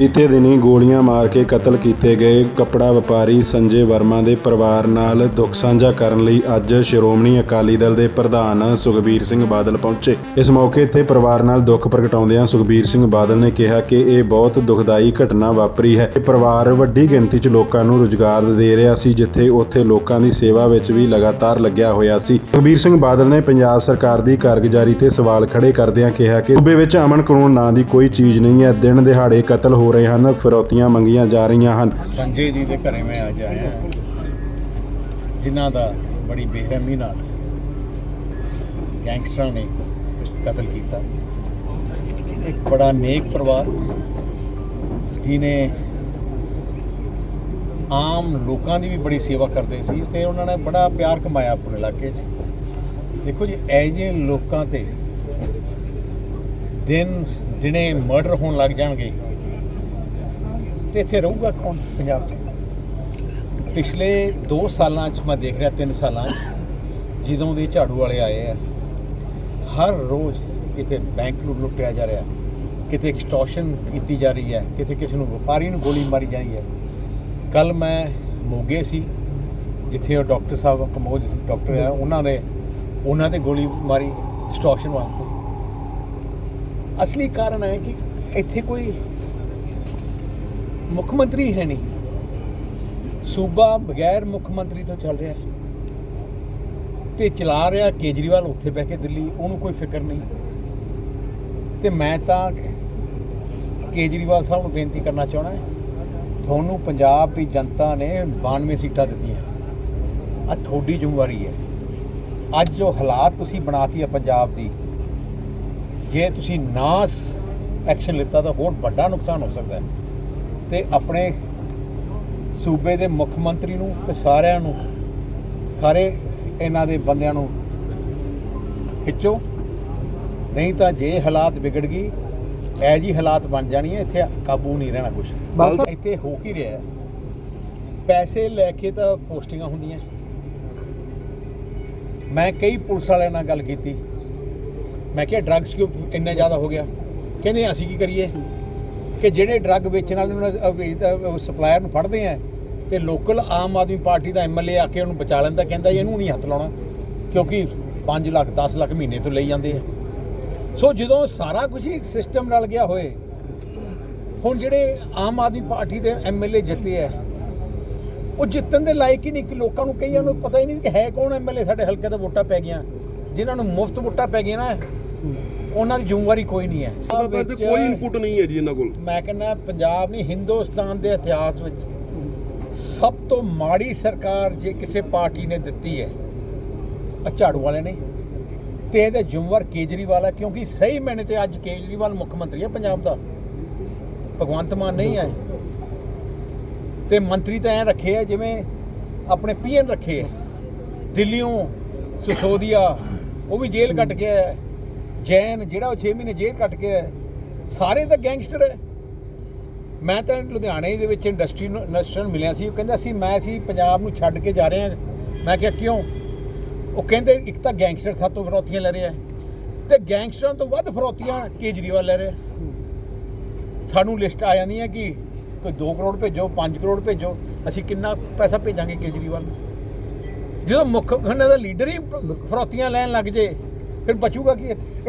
ਬੀਤੇ ਦਿਨੀ ਗੋਲੀਆਂ ਮਾਰ ਕੇ ਕਤਲ ਕੀਤੇ ਗਏ ਕੱਪੜਾ ਵਪਾਰੀ ਸੰਜੇ ਵਰਮਾ ਦੇ ਪਰਿਵਾਰ ਨਾਲ ਦੁੱਖ ਸਾਂਝਾ ਕਰਨ ਲਈ ਅੱਜ ਸ਼੍ਰੋਮਣੀ ਅਕਾਲੀ ਦਲ ਦੇ ਪ੍ਰਧਾਨ ਸੁਖਬੀਰ ਸਿੰਘ ਬਾਦਲ ਪਹੁੰਚੇ। ਇਸ ਮੌਕੇ ਤੇ ਪਰਿਵਾਰ ਨਾਲ ਦੁੱਖ ਪ੍ਰਗਟਾਉਂਦਿਆਂ ਸੁਖਬੀਰ ਸਿੰਘ ਬਾਦਲ ਨੇ ਕਿਹਾ ਕਿ ਇਹ ਬਹੁਤ ਦੁਖਦਾਈ ਘਟਨਾ ਵਾਪਰੀ ਹੈ। ਇਹ ਪਰਿਵਾਰ ਵੱਡੀ ਗਿਣਤੀ 'ਚ ਲੋਕਾਂ ਨੂੰ ਰੁਜ਼ਗਾਰ ਦੇ ਰਿਹਾ ਸੀ, ਜਿੱਥੇ ਉੱਥੇ ਲੋਕਾਂ ਦੀ ਸੇਵਾ ਵਿੱਚ ਵੀ ਲਗਾਤਾਰ ਲੱਗਿਆ ਹੋਇਆ ਸੀ। ਸੁਖਬੀਰ ਸਿੰਘ ਬਾਦਲ ਨੇ ਪੰਜਾਬ ਸਰਕਾਰ ਦੀ ਕਾਰਗੁਜ਼ਾਰੀ ਤੇ ਸਵਾਲ ਖੜੇ ਕਰਦਿਆਂ ਕਿਹਾ ਕਿ ਸੂਬੇ ਵਿੱਚ ਅਮਨ ਕਾਨੂੰਨ ਨਾਂ ਦੀ ਕੋਈ ਚੀਜ਼ ਨਹੀਂ ਹੈ। ਦਿਨ ਦਿਹਾੜੇ ਕਤਲ ਹੋ ਰਹੇ ਹਨ, ਫਿਰੌਤੀਆਂ ਮੰਗੀਆਂ ਜਾ ਰਹੀਆਂ ਹਨ। ਸੰਜੇ ਜੀ ਦੇ ਘਰੇ ਮੈਂ ਅੱਜ ਆਇਆ ਜਿਨ੍ਹਾਂ ਦਾ ਬੜੀ ਬੇਰਹਿਮੀ ਨਾਲ ਗੈਂਗਸਟਰਾਂ ਨੇ ਕਤਲ ਕੀਤਾ। ਇੱਕ ਬੜਾ ਨੇਕ ਪਰਿਵਾਰ ਜਿਨੇ ਆਮ ਲੋਕਾਂ ਦੀ ਵੀ ਬੜੀ ਸੇਵਾ ਕਰਦੇ ਸੀ ਤੇ ਉਹਨਾਂ ਨੇ ਬੜਾ ਪਿਆਰ ਕਮਾਇਆ ਆਪਣੇ ਇਲਾਕੇ 'ਚ। ਦੇਖੋ ਜੀ, ਇਹ ਜਿਹੇ ਲੋਕਾਂ ਤੇ ਦਿਨ ਦਿਨੇ ਮਰਡਰ ਹੋਣ ਲੱਗ ਜਾਣਗੇ। ਤੇ ਇੱਥੇ ਰਹੂਗਾ ਕੌਣ ਪੰਜਾਬ 'ਚ? ਪਿਛਲੇ 2 ਸਾਲਾਂ 'ਚ ਮੈਂ ਦੇਖ ਰਿਹਾ 3 ਸਾਲਾਂ 'ਚ, ਜਦੋਂ ਦੇ ਝਾੜੂ ਵਾਲੇ ਆਏ ਆ, ਹਰ ਰੋਜ਼ ਕਿਤੇ ਬੈਂਕ ਨੂੰ ਲੁੱਟਿਆ ਜਾ ਰਿਹਾ, ਕਿਤੇ ਐਕਸਟੋਰਸ਼ਨ ਕੀਤੀ ਜਾ ਰਹੀ ਹੈ, ਕਿਤੇ ਕਿਸੇ ਨੂੰ ਵਪਾਰੀ ਨੂੰ ਗੋਲੀ ਮਾਰੀ ਜਾ ਰਹੀ ਹੈ। ਕੱਲ ਮੈਂ ਮੋਗੇ ਸੀ, ਜਿੱਥੇ ਉਹ ਡਾਕਟਰ ਸਾਹਿਬ, ਕਮੋਜ ਡਾਕਟਰ ਆ, ਉਹਨਾਂ ਨੇ, ਉਹਨਾਂ ਤੇ ਗੋਲੀ ਮਾਰੀ ਐਕਸਟੋਰਸ਼ਨ ਵਾਸਤੇ। ਅਸਲੀ ਕਾਰਨ ਹੈ ਕਿ ਇੱਥੇ ਕੋਈ ਮੁੱਖ ਮੰਤਰੀ ਹੈ ਨਹੀਂ। ਸੂਬਾ ਬਗੈਰ ਮੁੱਖ ਮੰਤਰੀ ਤੋਂ ਚੱਲ ਰਿਹਾ। ਤੇ ਚਲਾ ਰਿਹਾ ਕੇਜਰੀਵਾਲ ਉੱਥੇ ਬਹਿ ਕੇ ਦਿੱਲੀ, ਉਹਨੂੰ ਕੋਈ ਫਿਕਰ ਨਹੀਂ। ਤੇ ਮੈਂ ਤਾਂ ਕੇਜਰੀਵਾਲ ਸਾਹਿਬ ਨੂੰ ਬੇਨਤੀ ਕਰਨਾ ਚਾਹਣਾ ਤੁਹਾਨੂੰ ਪੰਜਾਬ ਦੀ ਜਨਤਾ ਨੇ 92 ਸੀਟਾਂ ਦਿੱਤੀਆਂ। ਆ ਤੁਹਾਡੀ ਜ਼ਿੰਮੇਵਾਰੀ ਹੈ। ਅੱਜ ਜੋ ਹਾਲਾਤ ਤੁਸੀਂ ਬਣਾਤੀ ਆ ਪੰਜਾਬ ਦੀ, ਜੇ ਤੁਸੀਂ ਨਾ ਐਕਸ਼ਨ ਲਿੱਤਾ ਤਾਂ ਹੋਰ ਵੱਡਾ ਨੁਕਸਾਨ ਹੋ ਸਕਦਾ ਹੈ। ਤੇ ਆਪਣੇ ਸੂਬੇ ਦੇ ਮੁੱਖ ਮੰਤਰੀ ਨੂੰ ਤੇ ਸਾਰਿਆਂ ਨੂੰ ਸਾਰੇ ਇਹਨਾਂ ਦੇ ਬੰਦਿਆਂ ਨੂੰ ਖਿੱਚੋ। ਨਹੀਂ ਤਾਂ ਜੇ ਹਾਲਾਤ ਵਿਗੜ ਗਈ ਐ ਜੀ ਹਾਲਾਤ ਬਣ ਜਾਣੀ ਹੈ ਇੱਥੇ ਕਾਬੂ ਨਹੀਂ ਰਹਿਣਾ ਕੁਝ ਬਸ- ਇੱਥੇ ਹੋ ਕੀ ਰਿਹਾ? ਹੈ? ਪੈਸੇ ਲੈ ਕੇ ਤਾਂ ਪੋਸਟਿੰਗਾਂ ਹੁੰਦੀਆਂ। ਮੈਂ ਕਈ ਪੁਲਿਸ ਵਾਲਿਆਂ ਨਾਲ ਗੱਲ ਕੀਤੀ। ਮੈਂ ਕਿਹਾ ਡਰੱਗਸ ਕਿਉਂ ਇੰਨਾ ਜ਼ਿਆਦਾ ਹੋ ਗਿਆ? ਕਹਿੰਦੇ ਅਸੀਂ ਕੀ ਕਰੀਏ? ਕਿ ਜਿਹੜੇ ਡਰੱਗ ਵੇਚਣ ਵਾਲੇ ਨੂੰ ਸਪਲਾਇਰ ਨੂੰ ਫੜਦੇ ਆ, ਤੇ ਲੋਕਲ ਆਮ ਆਦਮੀ ਪਾਰਟੀ ਦਾ ਐਮਐਲਏ ਆ ਕੇ ਉਹਨੂੰ ਬਚਾ ਲੈਂਦਾ, ਕਹਿੰਦਾ ਜੀ ਇਹਨੂੰ ਨਹੀਂ ਹੱਥ ਲਾਉਣਾ, ਕਿਉਂਕਿ 5 ਲੱਖ 10 ਲੱਖ ਮਹੀਨੇ ਤੋਂ ਲਈ ਜਾਂਦੇ ਆ। ਸੋ ਜਦੋਂ ਸਾਰਾ ਕੁਝ ਹੀ ਸਿਸਟਮ ਰਲ ਗਿਆ ਹੋਏ, ਹੁਣ ਜਿਹੜੇ ਆਮ ਆਦਮੀ ਪਾਰਟੀ ਦੇ ਐਮਐਲਏ ਜਿੱਤੇ ਆ, ਉਹ ਜਿੱਤਣ ਦੇ ਲਾਇਕ ਹੀ ਨਹੀਂ, ਕਿ ਲੋਕਾਂ ਨੂੰ ਕਈਆਂ ਨੂੰ ਪਤਾ ਹੀ ਨਹੀਂ ਕਿ ਹੈ ਕੌਣ ਐਮਐਲਏ ਸਾਡੇ ਹਲਕੇ ਦਾ ਵੋਟਾਂ ਪੈ ਗਈਆਂ, ਜਿਨ੍ਹਾਂ ਨੂੰ ਮੁਫਤ ਵੋਟਾਂ ਪੈ ਗਈਆਂ ਨਾ ਉਹਨਾਂ ਦੀ ਜ਼ਿੰਮੇਵਾਰੀ ਕੋਈ ਨਹੀਂ ਹੈ। ਸਰਕਾਰ ਤੇ ਕੋਈ ਇਨਪੁਟ ਨਹੀਂ ਹੈ ਜੀ ਇਹਨਾਂ ਕੋਲ। ਮੈਂ ਕਹਿੰਦਾ ਪੰਜਾਬ ਨਹੀਂ ਹਿੰਦੁਸਤਾਨ ਦੇ ਇਤਿਹਾਸ ਵਿੱਚ ਸਭ ਤੋਂ ਮਾੜੀ ਸਰਕਾਰ ਜੇ ਕਿਸੇ ਪਾਰਟੀ ਨੇ ਦਿੱਤੀ ਹੈ ਝਾੜੂ ਵਾਲੇ ਨੇ। ਤੇ ਇਹਦੇ ਜ਼ਿੰਮੇਵਾਰ ਕੇਜਰੀਵਾਲ ਹੈ ਕਿਉਂਕਿ ਸਹੀ ਮੈਨੇ ਤੇ ਅੱਜ ਕੇਜਰੀਵਾਲ ਮੁੱਖ ਮੰਤਰੀ ਹੈ ਪੰਜਾਬ ਦਾ। ਭਗਵੰਤ ਮਾਨ ਨਹੀਂ ਹੈ। ਤੇ ਮੰਤਰੀ ਤਾਂ ਐ ਰੱਖੇ ਆ ਜਿਵੇਂ ਆਪਣੇ ਪੀਐਨ ਰੱਖੇ ਆ। ਦਿੱਲੀੋਂ ਸਿਸੋਦੀਆ ਉਹ ਵੀ ਜੇਲ੍ਹ ਕੱਟ ਕੇ ਆਇਆ ਹੈ। ਜੈਨ, ਜਿਹੜਾ ਉਹ 6 ਮਹੀਨੇ ਜੇਲ੍ਹ ਕੱਟ ਕੇ ਹੈ। ਸਾਰੇ ਤਾਂ ਗੈਂਗਸਟਰ ਹੈ। ਮੈਂ ਤਾਂ ਲੁਧਿਆਣੇ ਦੇ ਵਿੱਚ ਇੰਡਸਟਰੀ ਨੂੰ ਇੰਡਸਟਰੀ ਨੂੰ ਮਿਲਿਆ ਸੀ। ਉਹ ਕਹਿੰਦਾ ਸੀ, ਮੈਂ ਸੀ ਪੰਜਾਬ ਨੂੰ ਛੱਡ ਕੇ ਜਾ ਰਹੇ ਹਾਂ। ਮੈਂ ਕਿਹਾ, ਕਿਉਂ? ਉਹ ਕਹਿੰਦੇ, ਇੱਕ ਤਾਂ ਗੈਂਗਸਟਰ ਸਾਤੋਂ ਫਰੋਤੀਆਂ ਲੈ ਰਿਹਾ ਤੇ ਗੈਂਗਸਟਰਾਂ ਤੋਂ ਵੱਧ ਫਰੋਤੀਆਂ ਕੇਜਰੀਵਾਲ ਲੈ ਰਿਹਾ ਸਾਨੂੰ ਲਿਸਟ ਆ ਜਾਂਦੀ ਹੈ ਕਿ ਕੋਈ 2 ਕਰੋੜ ਭੇਜੋ 5 ਕਰੋੜ ਭੇਜੋ। ਅਸੀਂ ਕਿੰਨਾ ਪੈਸਾ ਭੇਜਾਂਗੇ ਕੇਜਰੀਵਾਲ ਨੂੰ? ਜਦੋਂ ਮੁੱਖ ਖੰਡਾ ਦਾ ਲੀਡਰ ਹੀ ਫਰੋਤੀਆਂ ਲੈਣ ਲੱਗ ਜੇ ਫਿਰ ਬਚੂਗਾ ਕੀ ਇੱਥੇ?